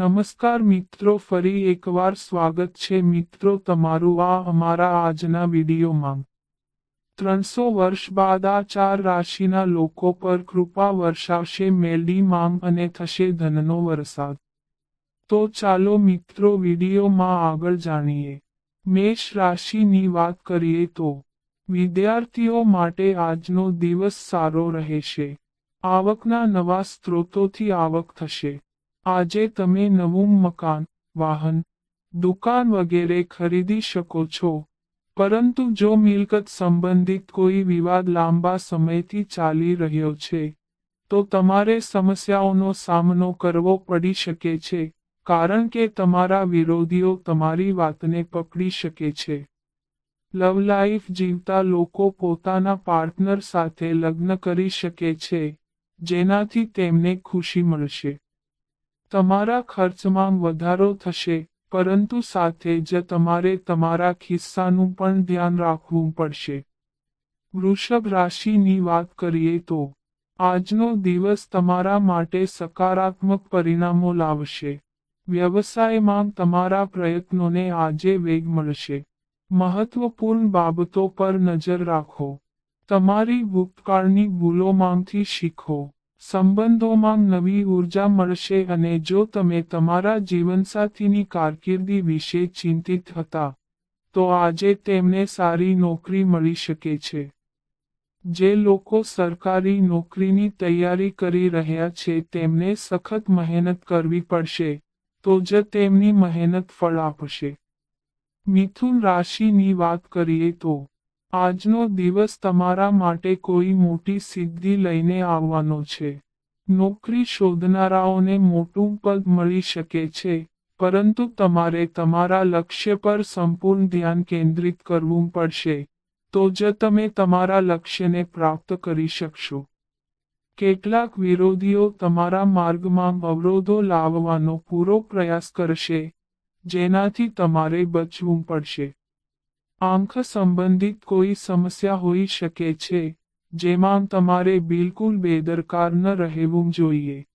નમસ્કાર મિત્રો, ફરી એકવાર સ્વાગત છે મિત્રો તમારું આ અમારા આજના વિડીયોમાં. ત્રણસો વર્ષ બાદ આ ચાર રાશિના લોકો પર કૃપા વર્ષાવશે, મેલડી માંગ અને થશે ધનનો વરસાદ. તો ચાલો મિત્રો વિડીયોમાં આગળ જાણીએ. મેષ રાશિની વાત કરીએ તો, વિદ્યાર્થીઓ માટે આજનો દિવસ સારો રહેશે. આવકના નવા સ્ત્રોતોથી આવક થશે. આજે તમે નવું મકાન, વાહન, દુકાન વગેરે ખરીદી શકો છો. પરંતુ જો મિલકત સંબંધિત કોઈ વિવાદ લાંબા સમયથી ચાલી રહ્યો છે, તો તમારે સમસ્યાઓનો સામનો કરવો પડી શકે છે, કારણ કે તમારા વિરોધીઓ તમારી વાતને પકડી શકે છે. લવ લાઈફ જીવતા લોકો પોતાના પાર્ટનર સાથે લગ્ન કરી શકે છે, જેનાથી તેમને ખુશી મળશે. તમારા ખર્ચમાં વધારો થશે, પરંતુ સાથે જ તમારે તમારા ખિસ્સાનું પણ ધ્યાન રાખવું પડશે. વૃષભ રાશિની વાત કરીએ તો, આજનો દિવસ તમારા માટે સકારાત્મક પરિણામો લાવશે. વ્યવસાયમાં તમારા પ્રયત્નોને આજે વેગ મળશે. મહત્વપૂર્ણ બાબતો પર નજર રાખો. તમારી ભૂતકાળની ભૂલોમાંથી શીખો. સંબંધોમાં નવી ઊર્જા મળશે અને જો તમે તમારા જીવનસાથીની કારકિર્દી વિશે ચિંતિત હતા, તો આજે તેમને સારી નોકરી મળી શકે છે. જે લોકો સરકારી નોકરીની તૈયારી કરી રહ્યા છે, તેમને સખત મહેનત કરવી પડશે, તો જ તેમની મહેનત ફળ આપશે. મિથુન રાશિની વાત કરીએ તો આજનો દિવસ તમારા માટે કોઈ મોટી સિદ્ધિ લઈને આવવાનો છે. નોકરી શોધનારાઓને મોટું પદ મળી શકે છે, પરંતુ તમારે તમારા લક્ષ્ય પર સંપૂર્ણ ધ્યાન કેન્દ્રિત કરવું પડશે. તો જ તમે તમારા લક્ષ્યને પ્રાપ્ત કરી શકશો. કેટલાક વિરોધીઓ તમારા માર્ગમાં અવરોધો લાવવાનો પૂરો પ્રયાસ કરશે, જેનાથી તમારે બચવું પડશે. આંખ સંબંધિત કોઈ સમસ્યા હોઈ શકે છે, જેમાં તમારે બિલકુલ બેદરકાર ન રહેવું જોઈએ.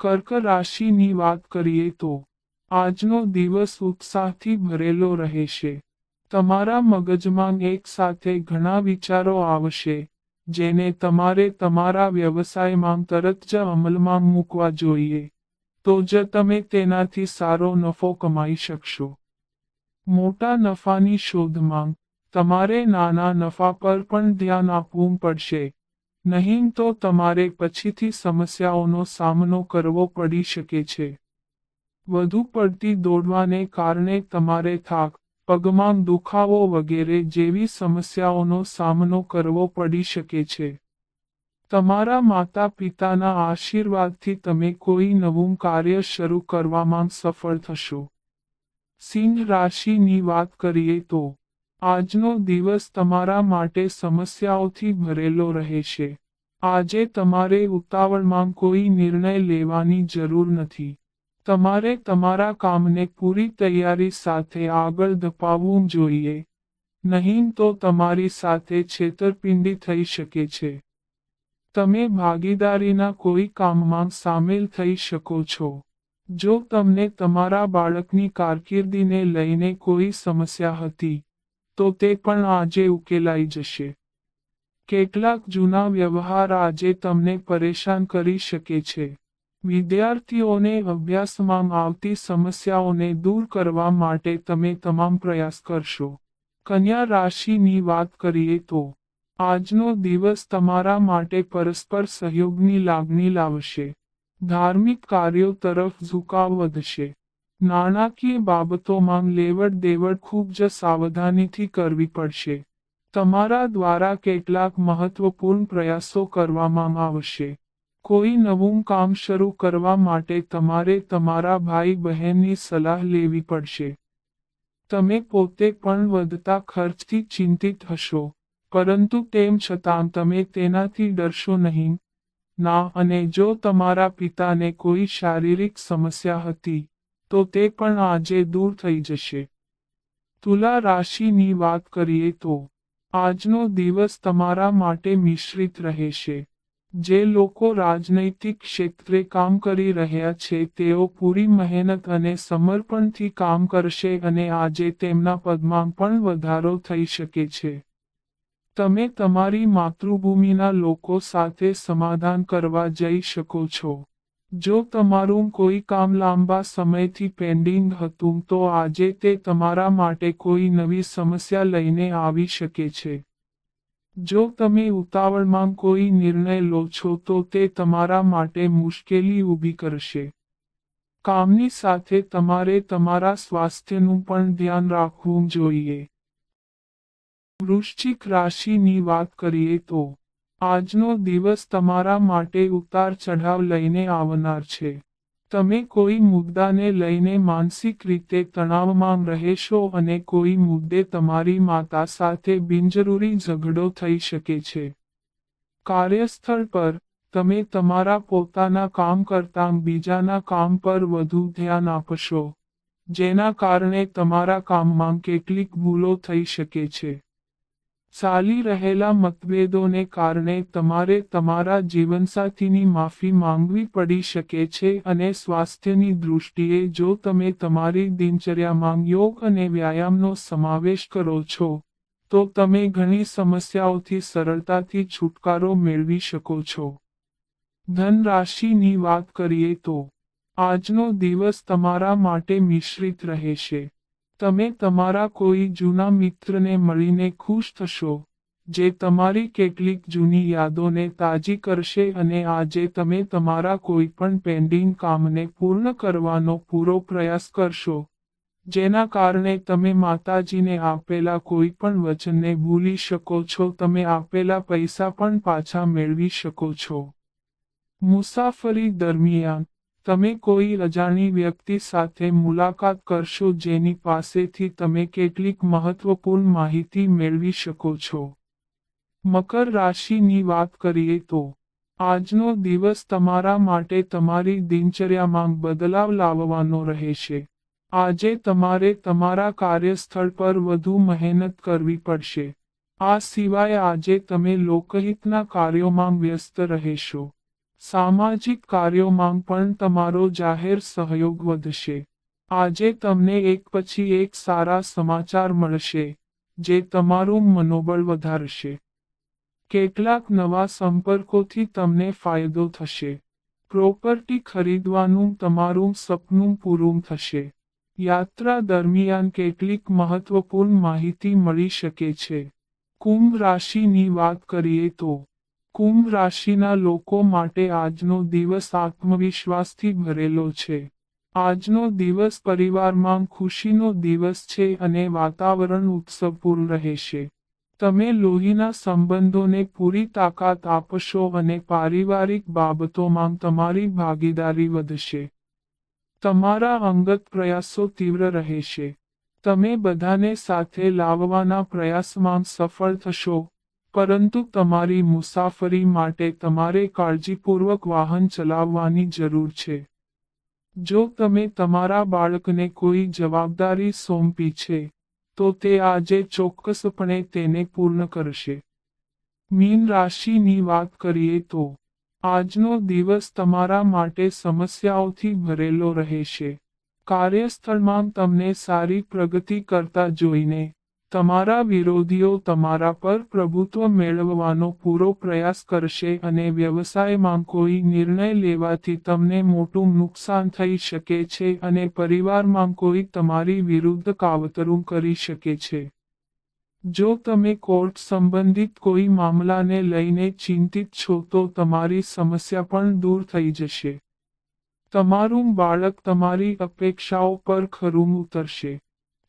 કર્ક રાશિની વાત કરીએ તો, આજનો દિવસ ઉત્સાહથી ભરેલો રહેશે. તમારા મગજમાં એક સાથે ઘણા વિચારો આવશે, જેને તમારે તમારા વ્યવસાયમાં તરત જ અમલમાં મૂકવા જોઈએ. તો જ તમે તેનાથી સારો નફો કમાઈ શકશો. મોટા નફાની શોધમાં તમારે નાના નફા પર પણ ધ્યાન આપવું પડશે. નહીં તો તમારે પછીથી સમસ્યાઓનો સામનો કરવો પડી શકે છે. વધુ પડતી દોડવાને કારણે તમારે થાક, પગમાં દુખાવો વગેરે જેવી સમસ્યાઓનો સામનો કરવો પડી શકે છે. તમારા માતા પિતાના આશીર્વાદથી તમે કોઈ નવું કાર્ય શરૂ કરવામાં સફળ થશો. સિંહ રાશિની વાત કરીએ તો, આજનો દિવસ તમારા માટે સમસ્યાઓથી ભરેલો રહેશે. આજે તમારે ઉતાવળમાં કોઈ નિર્ણય લેવાની જરૂર નથી. તમારે તમારા કામને પૂરી તૈયારી સાથે આગળ ધપાવવું જોઈએ. નહીં તો તમારી સાથે છેતરપિંડી થઈ શકે છે. તમે ભાગીદારીના કોઈ કામમાં સામેલ થઈ શકો છો. જો તમને તમારા બાળકની કારકિર્દીને લઈને કોઈ સમસ્યા હતી, તો તે પણ આજે ઉકેલાઈ જશે. કેટલાક જૂના વ્યવહાર આજે તમને પરેશાન કરી શકે છે. વિદ્યાર્થીઓને અભ્યાસમાં આવતી સમસ્યાઓને દૂર કરવા માટે તમે તમામ પ્રયાસ કરશો. કન્યા રાશિની વાત કરીએ તો, આજનો દિવસ તમારા માટે પરસ્પર સહયોગની લાગણી લાવશે. ધાર્મિક કાર્યો તરફ ઝુકાવ વધશે. નાણાકીય બાબતોમાં લેવડ દેવડ ખૂબ જ સાવધાનીથી કરવી પડશે. તમારા દ્વારા કેટલાક મહત્વપૂર્ણ પ્રયાસો કરવામાં આવશે. કોઈ નવું કામ શરૂ કરવા માટે તમારે તમારા ભાઈ બહેનની સલાહ લેવી પડશે. તમે પોતે પણ વધતા ખર્ચથી ચિંતિત હશો, પરંતુ તેમ છતાં તમે તેનાથી ડરશો નહીં. ના, અને જો તમારા પિતાને કોઈ શારીરિક સમસ્યા હતી, તો તે પણ આજે દૂર થઈ જશે. તુલા રાશિની વાત કરીએ તો, આજનો દિવસ તમારા માટે મિશ્રિત રહેશે. જે લોકો રાજનૈતિક ક્ષેત્રે કામ કરી રહ્યા છે, તેઓ પૂરી મહેનત અને સમર્પણથી કામ કરશે અને આજે તેમના પદમાં પણ વધારો થઈ શકે છે. તમે તમારી માતૃભૂમિના લોકો સાથે સમાધાન કરવા જઈ શકો છો. જો તમારું કોઈ કામ લાંબા સમયથી પેન્ડિંગ હતું તો આજે તે તમારા માટે કોઈ નવી સમસ્યા લઈને આવી શકે છે. જો તમે ઉતાવળમાં કોઈ નિર્ણય લો છો તો તે તમારા માટે મુશ્કેલી ઊભી કરશે. કામની સાથે તમારે તમારા સ્વાસ્થ્યનું પણ ધ્યાન રાખવું જોઈએ. વૃશ્ચિક રાશિની વાત કરીએ તો, આજનો દિવસ તમારા માટે ઉતાર ચઢાવ લઈને આવનાર છે. તમે કોઈ મુદ્દાને લઈને માનસિક રીતે તણાવમાં રહેશો અને કોઈ મુદ્દે તમારી માતા સાથે બિનજરૂરી ઝઘડો થઈ શકે છે. કાર્યસ્થળ પર, તમે તમારા પોતાના કામ કરતાં બીજાના કામ પર વધુ ધ્યાન આપશો, જેના કારણે તમારા કામમાં કેટલીક ભૂલો થઈ શકે છે. ચાલી રહેલા મતભેદોને કારણે તમારે તમારા જીવનસાથીની માફી માંગવી પડી શકે છે અને સ્વાસ્થ્યની દૃષ્ટિએ જો તમે તમારી દિનચર્યામાં યોગ અને વ્યાયામનો સમાવેશ કરો છો, તો તમે ઘણી સમસ્યાઓથી સરળતાથી છુટકારો મેળવી શકો છો. ધન રાશિની વાત કરીએ તો, આજનો દિવસ તમારા માટે મિશ્રિત રહેશે. તમે તમારા કોઈ જૂના મિત્રને મળીને ખુશ થશો, જે તમારી કેટલીક જૂની યાદોને તાજી કરશે અને આજે તમે તમારા કોઈ પણ પેન્ડિંગ કામને પૂર્ણ કરવાનો પૂરો પ્રયાસ કરશો, જેના કારણે તમે માતાજીને આપેલા કોઈ પણ વચનને ભૂલી શકો છો, તમે આપેલા પૈસા પણ પાછા મેળવી શકો છો. મુસાફરી દરમિયાન તમે કોઈ અજાણી વ્યક્તિ સાથે મુલાકાત કરશો જેની પાસેથી તમે કેટલીક મહત્વપૂર્ણ માહિતી મેળવી શકો છો. મકર રાશિની વાત કરીએ તો, આજનો દિવસ તમારા માટે તમારી દિનચર્યામાં બદલાવ લાવવાનો રહેશે. આજે તમારે તમારા કાર્યસ્થળ પર વધુ મહેનત કરવી પડશે. આ સિવાય આજે તમે લોકહિતના કાર્યોમાં વ્યસ્ત રહેશો. સામાજિક કાર્યોમાં પણ તમારો જાહેર સહયોગ વધશે. આજે તમને એક પછી એક સારા સમાચાર મળશે, જે તમારું મનોબળ વધારશે. કેટલાક નવા સંપર્કોથી તમને ફાયદો થશે. પ્રોપર્ટી ખરીદવાનું તમારું સપનું પૂરું થશે. યાત્રા દરમિયાન કેટલીક મહત્વપૂર્ણ માહિતી મળી શકે છે. કુંભ રાશિની વાત કરીએ તો કુંભ રાશિના લોકો માટે આજનો દિવસ આત્મવિશ્વાસથી ભરેલો છે. આજનો દિવસ પરિવારમાં ખુશીનો દિવસ છે અને વાતાવરણ ઉત્સવપૂર્ણ રહેશે. તમે લોહીના સંબંધોને પૂરી તાકાત આપશો અને પારિવારિક બાબતોમાં તમારી ભાગીદારી વધશે. તમારા અંગત પ્રયાસો તીવ્ર રહેશે. તમે બધાને સાથે લાવવાના પ્રયાસમાં સફળ થશો. પરંતુ તમારી મુસાફરી માટે તમારે કાળજીપૂર્વક વાહન ચલાવવાની જરૂર છે. જો તમે તમારા બાળકને કોઈ જવાબદારી સોંપી છે, તો તે આજે ચોક્કસપણે તેને પૂર્ણ કરશે. મીન રાશિની વાત કરીએ તો, આજનો દિવસ તમારા માટે સમસ્યાઓથી ભરેલો રહેશે. કાર્યસ્થળમાં તમને સારી પ્રગતિ કરતા જોઈને તમારા વિરોધીઓ તમારા પર પ્રભુત્વ મેળવવાનો પૂરો પ્રયાસ કરશે અને વ્યવસાયમાં કોઈ નિર્ણય લેવાથી તમને મોટું નુકસાન થઈ શકે છે અને પરિવારમાં કોઈ તમારી વિરુદ્ધ કાવતરું કરી શકે છે. જો તમે કોર્ટ સંબંધિત કોઈ મામલાને લઈને ચિંતિત છો તો તમારી સમસ્યા પણ દૂર થઈ જશે. તમારું બાળક તમારી અપેક્ષાઓ પર ખરું ઉતરશે.